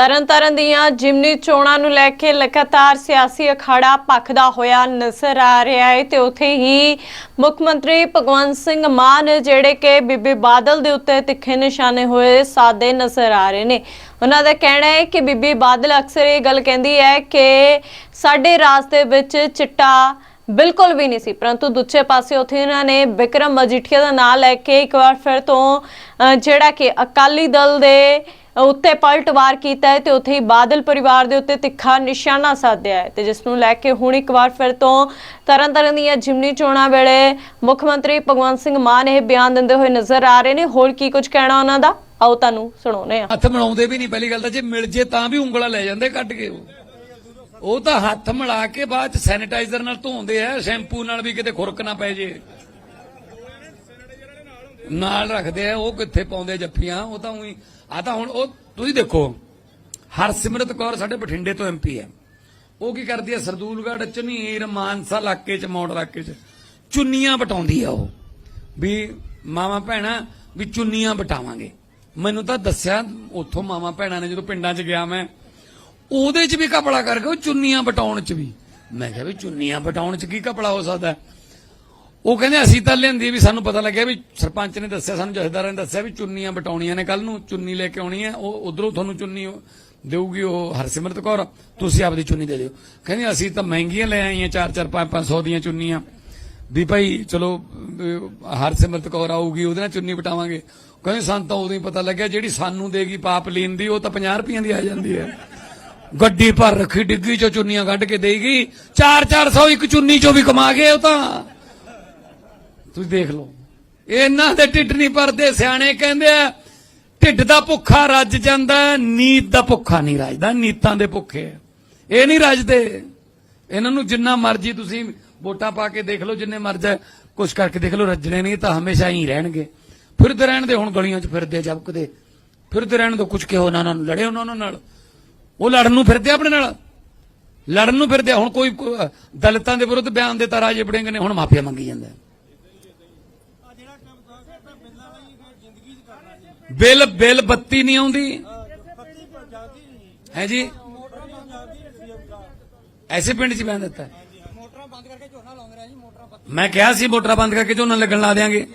ਤਰਨਤਾਰਨ ਦੀਆਂ ਜਿਮਨੀ ਚੋਣਾਂ ਨੂੰ ਲੈ ਕੇ ਲਗਾਤਾਰ ਸਿਆਸੀ ਅਖਾੜਾ ਭਖਦਾ ਹੋਇਆ ਨਜ਼ਰ ਆ ਰਿਹਾ ਹੈ ਤੇ ਉੱਥੇ ਹੀ ਮੁੱਖ ਮੰਤਰੀ ਭਗਵੰਤ ਸਿੰਘ ਮਾਨ ਜਿਹੜੇ ਕਿ ਬੀਬੀ ਬਾਦਲ ਦੇ ਉੱਤੇ ਤਿੱਖੇ ਨਿਸ਼ਾਨੇ ਹੋਏ ਸਾਦੇ ਨਜ਼ਰ ਆ ਰਹੇ ਨੇ। ਉਹਨਾਂ ਦਾ ਕਹਿਣਾ ਹੈ ਕਿ ਬੀਬੀ ਬਾਦਲ ਅਕਸਰ ਇਹ ਗੱਲ ਕਹਿੰਦੀ ਹੈ ਕਿ ਸਾਡੇ ਰਾਜ ਦੇ ਵਿੱਚ ਚਿੱਟਾ ਬਿਲਕੁਲ ਵੀ ਨਹੀਂ ਸੀ, ਪਰੰਤੂ ਦੂਜੇ ਪਾਸੇ ਉੱਥੇ ਇਹਨਾਂ ਨੇ ਵਿਕਰਮ ਮਜੀਠੀਆ ਦਾ ਨਾਮ ਲੈ ਕੇ ਇੱਕ ਵਾਰ ਫਿਰ ਤੋਂ ਜਿਹੜਾ ਕਿ ਅਕਾਲੀ ਦਲ ਦੇ ਉੱਤੇ ਪਲਟਵਾਰ ਕੀਤਾ ਹੈ ਤੇ ਉੱਥੇ ਹੀ ਬਾਦਲ ਪਰਿਵਾਰ ਦੇ ਉੱਤੇ ਤਿੱਖਾ ਨਿਸ਼ਾਨਾ ਸਾਧਿਆ ਹੈ ਤੇ ਜਿਸ ਨੂੰ ਲੈ ਕੇ ਹੁਣ ਇੱਕ ਵਾਰ ਫਿਰ ਤੋਂ ਤਰਨਤਾਰਨ ਦੀਆਂ ਜਿਮਨੀ ਚੋਣਾਂ ਵੇਲੇ ਮੁੱਖ ਮੰਤਰੀ ਭਗਵੰਤ ਸਿੰਘ ਮਾਨ ਇਹ ਬਿਆਨ ਦਿੰਦੇ ਹੋਏ ਨਜ਼ਰ ਆ ਰਹੇ ਨੇ। ਹੋਰ ਕੀ ਕੁਝ ਕਹਿਣਾ ਉਹਨਾਂ ਦਾ? ਆਓ ਤੁਹਾਨੂੰ ਸੁਣਾਉਨੇ ਆ ਹੱਥ ਮਿਲਾਉਂਦੇ ਵੀ ਨਹੀਂ। ਪਹਿਲੀ ਗੱਲ ਤਾਂ ਜੇ ਮਿਲ ਜੇ ਤਾਂ ਵੀ ਉਂਗਲਾਂ ਲੈ ਜਾਂਦੇ ਕੱਢ ਕੇ ਉਹ। ਉਹ ਤਾਂ ਹੱਥ ਮਿਲਾ ਕੇ ਬਾਅਦ ਸੈਨੀਟਾਈਜ਼ਰ ਨਾਲ ਧੋਂਦੇ ਆ, ਸ਼ੈਂਪੂ ਨਾਲ ਵੀ ਕਿਤੇ ਖੁਰਕ ਨਾ ਪੈ ਜੇ। ਨਾਲ ਰੱਖਦੇ ਆ, ਉਹ ਕਿੱਥੇ ਪਾਉਂਦੇ ਜੱਫੀਆਂ? ਉਹ ਤਾਂ ਉਹੀ ਆ ਤਾਂ ਹੁਣ ਉਹ, ਤੁਸੀਂ ਦੇਖੋ, ਹਰਸਿਮਰਤ ਕੌਰ ਸਾਡੇ ਬਠਿੰਡੇ ਤੋਂ ਐਮਪੀ ਹੈ। ਉਹ ਕੀ ਕਰਦੀ ਹੈ? ਸਰਦੂਲਗੜ੍ਹ, ਝਨੀਰ, ਮਾਨਸਾ ਇਲਾਕੇ ਚ, ਮੌੜ ਇਲਾਕੇ ਚ, ਚੁੰਨੀਆਂ ਬਟਾਉਂਦੀ ਆ ਉਹ। ਵੀ ਮਾਵਾ ਭੈਣਾ, ਵੀ ਚੁੰਨੀਆਂ ਬਟਾਵਾਂਗੇ ਮੈਨੂੰ ਤਾਂ ਦੱਸਿਆ ਉੱਥੋਂ ਮਾਵਾ ਭੈਣਾਂ ਨੇ ਜਦੋਂ ਪਿੰਡਾਂ 'ਚ ਗਿਆ ਮੈਂ, ਉਹਦੇ 'ਚ ਵੀ ਕਪੜਾ ਕਰਕੇ ਉਹ ਚੁੰਨੀਆਂ ਬਟਾਉਣ 'ਚ ਵੀ। ਮੈਂ ਕਿਹਾ ਵੀ ਚੁੰਨੀਆਂ ਬਟਾਉਣ 'ਚ ਕੀ ਕਪੜਾ ਹੋ ਸਕਦਾ? ਉਹ ਕਹਿੰਦੇ ਅਸੀਂ ਤਾਂ ਲਿਆਂਦੀ ਵੀ ਸਾਨੂੰ ਪਤਾ ਲੱਗਿਆ ਵੀ ਸਰਪੰਚ ਨੇ ਦੱਸਿਆ, ਸਾਨੂੰ ਜਥੇਦਾਰਾਂ ਨੇ ਦੱਸਿਆ ਵੀ ਚੁੰਨੀਆਂ ਬਟਾਉਣੀਆਂ ਨੇ ਕੱਲ ਨੂੰ, ਚੁੰਨੀ ਲੈ ਕੇ ਆਉਣੀ ਹੈ, ਉਹ ਉਧਰੋਂ ਤੁਹਾਨੂੰ ਚੁੰਨੀ ਉਹ ਦੇਊਗੀ ਉਹ ਹਰਸਿਮਰਤ ਕੌਰ, ਤੁਸੀਂ ਆਪਦੀ ਚੁੰਨੀ ਦੇ ਦਿਓ। ਕਹਿੰਦੇ ਅਸੀਂ ਤਾਂ ਮਹਿੰਗੀਆਂ ਲੈ ਆਈਆਂ 4-4 5-500 ਦੀਆਂ ਚੁੰਨੀਆਂ। ਵੀ ਭਾਈ ਚਲੋ ਹਰਸਿਮਰਤ ਕੌਰ ਆਊਗੀ, ਉਹਦੇ ਨਾਲ ਚੁੰਨੀ ਬਟਾਵਾਂਗੇ ਕਹਿੰਦੇ ਸਾਨੂੰ ਤਾਂ ਉਦੋਂ ਹੀ ਪਤਾ ਲੱਗਿਆ ਜਿਹੜੀ ਸਾਨੂੰ ਦੇਗੀ ਪਾਪ ਲੀਨ ਦੀ, ਉਹ ਤਾਂ 50 ਰੁਪਈਆਂ ਦੀ ਆ ਜਾਂਦੀ ਹੈ। ਗੱਡੀ ਭਰ ਰੱਖੀ, ਡਿੱਗੀ ਚੋਂ ਚੁੰਨੀਆਂ ਕੱਢ ਕੇ ਦੇਗੀ। 4-400 ਇੱਕ ਚੁੰਨੀ ਚੋਂ ਵੀ ਕਮਾ ਗਏ ਉਹ ਤਾਂ। ਤੁਸੀਂ ਦੇਖ ਲਓ। ਇਹਨਾਂ ਦੇ ਢਿੱਡ ਨਹੀਂ ਭਰਦੇ, ਸਿਆਣੇ ਕਹਿੰਦੇ ਆ, ਢਿੱਡ ਦਾ ਭੁੱਖਾ ਰੱਜ ਜਾਂਦਾ ਨੀਤ ਦਾ ਭੁੱਖਾ ਨਹੀਂ ਰੱਜਦਾ, ਨੀਤਾਂ ਦੇ ਭੁੱਖੇ ਇਹ ਨਹੀਂ ਰੱਜਦੇ। ਇਹਨਾਂ ਨੂੰ ਜਿੰਨਾ ਮਰਜ਼ੀ ਤੁਸੀਂ ਵੋਟਾਂ ਪਾ ਕੇ ਦੇਖ ਲਓ, ਜਿੰਨੇ ਮਰਜ਼ੀ ਕੁਛ ਕਰਕੇ ਦੇਖ ਲਓ, ਰੱਜਣੇ ਨਹੀਂ ਤਾਂ ਹਮੇਸ਼ਾ ਹੀ ਰਹਿਣਗੇ। ਫਿਰਦੇ ਰਹਿਣ ਦੇ ਹੁਣ ਗਲੀਆਂ 'ਚ ਫਿਰਦੇ ਜਬਕਦੇ ਫਿਰਦੇ ਰਹਿਣ ਦੋ ਕੁਛ ਕਿਹੋ ਉਹਨਾਂ ਨੂੰ ਲੜੇ ਉਹਨਾਂ ਨਾਲ। ਉਹ ਲੜਨ ਨੂੰ ਫਿਰਦੇ ਆਪਣੇ ਨਾਲ। ਲੜਨ ਨੂੰ ਫਿਰਦੇ ਆ। ਹੁਣ ਕੋਈ ਕੋਈ ਦਲਿਤਾਂ ਦੇ ਵਿਰੁੱਧ ਬਿਆਨ ਦਿੱਤਾ, ਰਾਜੇ ਬੜਿੰਗ ਨੇ, ਹੁਣ ਮਾਫੀਆ ਮੰਗੀ ਜਾਂਦਾ। ਬਿੱਲ ਬਿੱਲ ਬੱਤੀ ਨਹੀਂ ਆਉਂਦੀ? ਹੈ ਜੀ? ਐਸੇ ਪਿੰਡ 'ਚ ਬਿਆਨ ਦਿੱਤਾ। ਮੈਂ ਕਿਹਾ ਸੀ ਮੋਟਰਾਂ ਬੰਦ ਕਰਕੇ ਝੋਨਾ ਲੱਗਣ ਲਾ ਦੇਾਂਗੇ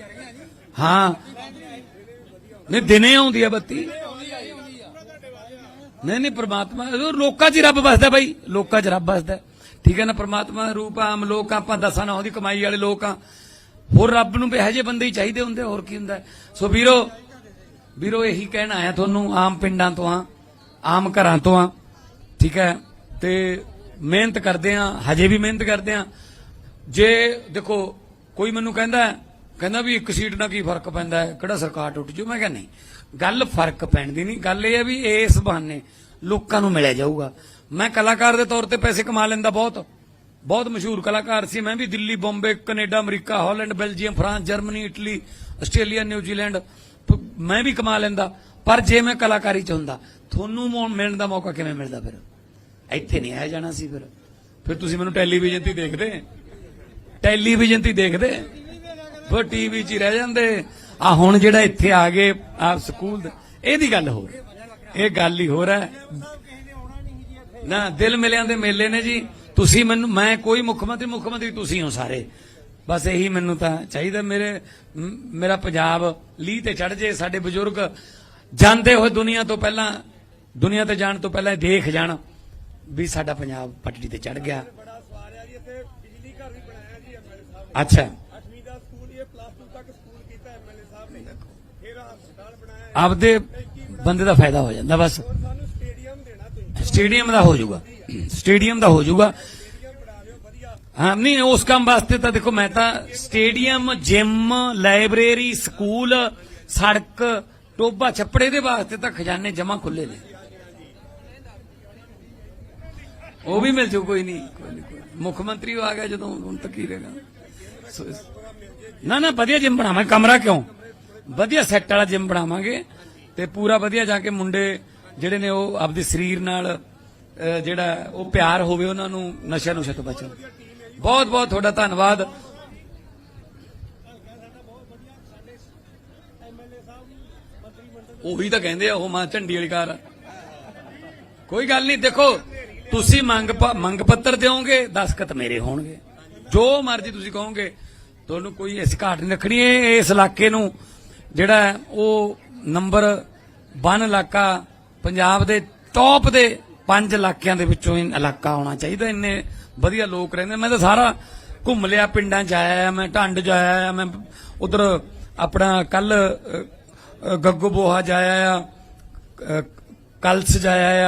ਹਾਂ। ਨਹੀਂ, ਦਿਨੇ ਆਉਂਦੀ ਆ ਬੱਤੀ। ਨਹੀਂ ਨਹੀਂ, ਪ੍ਰਮਾਤਮਾ ਲੋਕਾਂ 'ਚ ਹੀ ਰੱਬ ਵਸਦਾ ਬਾਈ। ਲੋਕਾਂ 'ਚ ਰੱਬ ਵਸਦਾ। ਠੀਕ ਹੈ ਨਾ, ਪ੍ਰਮਾਤਮਾ ਦਾ ਰੂਪ ਆਮ ਲੋਕ ਆਪਾਂ ਦਸਾਂ ਨਾ ਉਹਦੀ ਕਮਾਈ ਵਾਲੇ ਲੋਕ ਆ। ਹੋਰ ਰੱਬ ਨੂੰ ਵੀ ਇਹੋ ਜਿਹੇ ਬੰਦੇ ਹੀ ਚਾਹੀਦੇ ਹੁੰਦੇ, ਹੋਰ ਕੀ ਹੁੰਦਾ? ਸੋ ਵੀਰੋ ਵੀਰੋ, ਇਹੀ ਕਹਿਣਾ ਆਇਆ ਤੁਹਾਨੂੰ, ਆਮ ਪਿੰਡਾਂ ਤੋਂ ਆ ਆਮ ਘਰਾਂ ਤੋਂ ਆ ਠੀਕ ਹੈ? ਤੇ ਮਿਹਨਤ ਕਰਦੇ ਆ ਹਜੇ ਵੀ ਮਿਹਨਤ ਕਰਦੇ ਆ ਜੇ ਦੇਖੋ, ਕੋਈ ਮੈਨੂੰ ਕਹਿੰਦਾ ਕਹਿੰਦਾ ਵੀ ਇੱਕ ਸੀਟ ਨਾਲ ਕੀ ਫ਼ਰਕ ਪੈਂਦਾ ਹੈ? ਕਿਹੜਾ ਸਰਕਾਰ ਟੁੱਟ ਜੂ? ਮੈਂ ਕਹਿੰਦਾ ਨਹੀਂ। ਗੱਲ ਫ਼ਰਕ ਪੈਣ ਦੀ ਨਹੀਂ। ਗੱਲ ਇਹ ਹੈ ਵੀ ਇਸ ਬਹਾਨੇ ਲੋਕਾਂ ਨੂੰ ਮਿਲਿਆ ਜਾਊਗਾ। ਮੈਂ ਕਲਾਕਾਰ ਦੇ ਤੌਰ ਤੇ ਪੈਸੇ ਕਮਾ ਲੈਂਦਾ ਬਹੁਤ। ਬਹੁਤ ਮਸ਼ਹੂਰ ਕਲਾਕਾਰ ਸੀ, ਮੈਂ ਵੀ Delhi, Bombay, Canada, America, Holland, Belgium, France, Germany, Italy, Australia New Zealand ਮੈਂ ਵੀ ਕਮਾ ਲੈਂਦਾ, ਪਰ ਜੇ ਮੈਂ ਕਲਾਕਾਰੀ ਚ ਹੁੰਦਾ ਤੁਹਾਨੂੰ ਮਿਲਣ ਦਾ ਮੌਕਾ ਕਿਵੇਂ ਮਿਲਦਾ ਫਿਰ? ਇੱਥੇ ਨਹੀਂ ਆਇਆ ਜਾਣਾ ਸੀ ਫਿਰ। ਫਿਰ ਤੁਸੀਂ ਮੈਨੂੰ ਟੈਲੀਵਿਜ਼ਨ ਤੇ ਦੇਖਦੇ? ਟੈਲੀਵਿਜ਼ਨ ਤੇ ਦੇਖਦੇ? ਫਿਰ ਟੀਵੀ 'ਚ ਹੀ ਰਹਿ ਜਾਂਦੇ। ਆ ਹੁਣ ਜਿਹੜਾ ਇੱਥੇ ਆ ਗਏ, ਆ ਸਕੂਲ ਇਹਦੀ ਗੱਲ ਹੋਰ, ਇਹ ਗੱਲ ਹੀ ਹੋਰ ਹੈ। ਨਾ, ਦਿਲ ਮਿਲਿਆਂ ਦੇ ਮੇਲੇ ਨੇ ਜੀ। ਤੁਸੀਂ ਮੈਨੂੰ, ਮੈਂ ਕੋਈ ਮੁੱਖ ਮੰਤਰੀ ਮੁੱਖ ਮੰਤਰੀ ਤੁਸੀਂ ਹੋ ਸਾਰੇ। ਬਸ ਇਹੀ ਮੈਨੂੰ ਤਾਂ ਚਾਹੀਦਾ ਮੇਰੇ ਮੇਰਾ ਪੰਜਾਬ ਲੀਹ ਤੇ ਚੜ ਜੇ, ਸਾਡੇ ਬਜ਼ੁਰਗ ਜਾਂਦੇ ਹੋਏ ਦੁਨੀਆ ਤੋਂ ਪਹਿਲਾਂ, ਦੁਨੀਆ ਤੇ ਜਾਣ ਤੋਂ ਪਹਿਲਾਂ ਦੇਖ ਜਾਣ ਵੀ ਸਾਡਾ ਪੰਜਾਬ ਪਟੜੀ ਤੇ ਚੜ ਗਿਆ। ਅੱਛਾ। ਆਪਦੇ ਬੰਦੇ ਦਾ ਫਾਇਦਾ ਹੋ ਜਾਂਦਾ ਬਸ। ਸਟੇਡੀਅਮ ਦਾ ਹੋ ਜਾਊਗਾ ਸਟੇਡੀਅਮ ਦਾ ਹੋ ਜਾਊਗਾ ਹਾਂ, ਨਹੀਂ, ਉਸ ਕੰਮ ਵਾਸਤੇ ਤਾਂ ਦੇਖੋ, ਮੈਂ ਤਾਂ ਸਟੇਡੀਅਮ, ਜਿਮ, ਲਾਇਬ੍ਰੇਰੀ, ਸਕੂਲ, ਸੜਕ ਟੋਬਾ ਛੱਪੜੇ ਦੇ ਵਾਸਤੇ ਤਾਂ ਖਜ਼ਾਨੇ ਜਮਾ ਖੁੱਲੇ ਨੇ। ਉਹ ਵੀ ਮਿਲ ਜੂ, ਕੋਈ ਨਹੀਂ ਮੁੱਖ ਮੰਤਰੀ ਆ ਗਿਆ ਜਦੋਂ, ਹੁਣ ਤੱਕ ਹੀ ਰਹੇਗਾ ਨਾ ਨਾ, ਵਧੀਆ ਜਿਮ ਬਣਾਵਾਂਗੇ। ਕਮਰਾ ਕਿਉਂ? ਵਧੀਆ ਸੈੱਟ ਵਾਲਾ ਜਿਮ ਬਣਾਵਾਂਗੇ ਤੇ ਪੂਰਾ ਵਧੀਆ ਜਾ ਕੇ ਮੁੰਡੇ ਜਿਹੜੇ ਨੇ ਉਹ ਆਪਦੇ ਸਰੀਰ ਨਾਲ ਜਿਹੜਾ ਉਹ ਪਿਆਰ ਹੋਵੇ, ਉਹਨਾਂ ਨੂੰ ਨਸ਼ਾ ਨੁਸ਼ਾ ਤੋਂ ਬਚਣ ਬਹੁਤ ਬਹੁਤ ਤੁਹਾਡਾ ਧੰਨਵਾਦ। ਉਹੀ ਤਾਂ ਕਹਿੰਦੇ ਆ, ਉਹ ਮਾਂ ਝੰਡੀ ਵਾਲੀ ਕਾਰ ਕੋਈ ਗੱਲ ਨਹੀਂ, ਦੇਖੋ, ਤੁਸੀਂ ਮੰਗ ਮੰਗ ਪੱਤਰ ਦਿਓਗੇ, ਦਸਖਤ ਮੇਰੇ ਹੋਣਗੇ। ਜੋ ਮਰਜ਼ੀ ਤੁਸੀਂ ਕਹੋਗੇ, ਤੁਹਾਨੂੰ ਕੋਈ ਇਸ ਘਾਟ ਨਹੀਂ ਰੱਖਣੀ। ਇਸ ਇਲਾਕੇ ਨੂੰ ਜਿਹੜਾ ਉਹ ਨੰਬਰ 1 ਇਲਾਕਾ ਪੰਜਾਬ ਦੇ ਟੌਪ ਦੇ ਪੰਜ ਇਲਾਕਿਆਂ ਦੇ ਵਿੱਚੋਂ ਇਹ ਇਲਾਕਾ ਆਉਣਾ ਚਾਹੀਦਾ। ਇੰਨੇ ਵਧੀਆ ਲੋਕ ਰਹਿੰਦੇ। ਮੈਂ ਤਾਂ ਸਾਰਾ ਘੁੰਮ ਲਿਆ, ਪਿੰਡਾਂ ਚ ਆਇਆ ਮੈਂ ਢੰਡ ਜਾਇਆ ਆਇਆ ਮੈਂ ਉਧਰ ਆਪਣਾ ਕੱਲ ਗੱਗੋ ਬੋਹਾ ਜਾਇਆ ਆ ਕਲਸ ਜਾਇਆ ਆ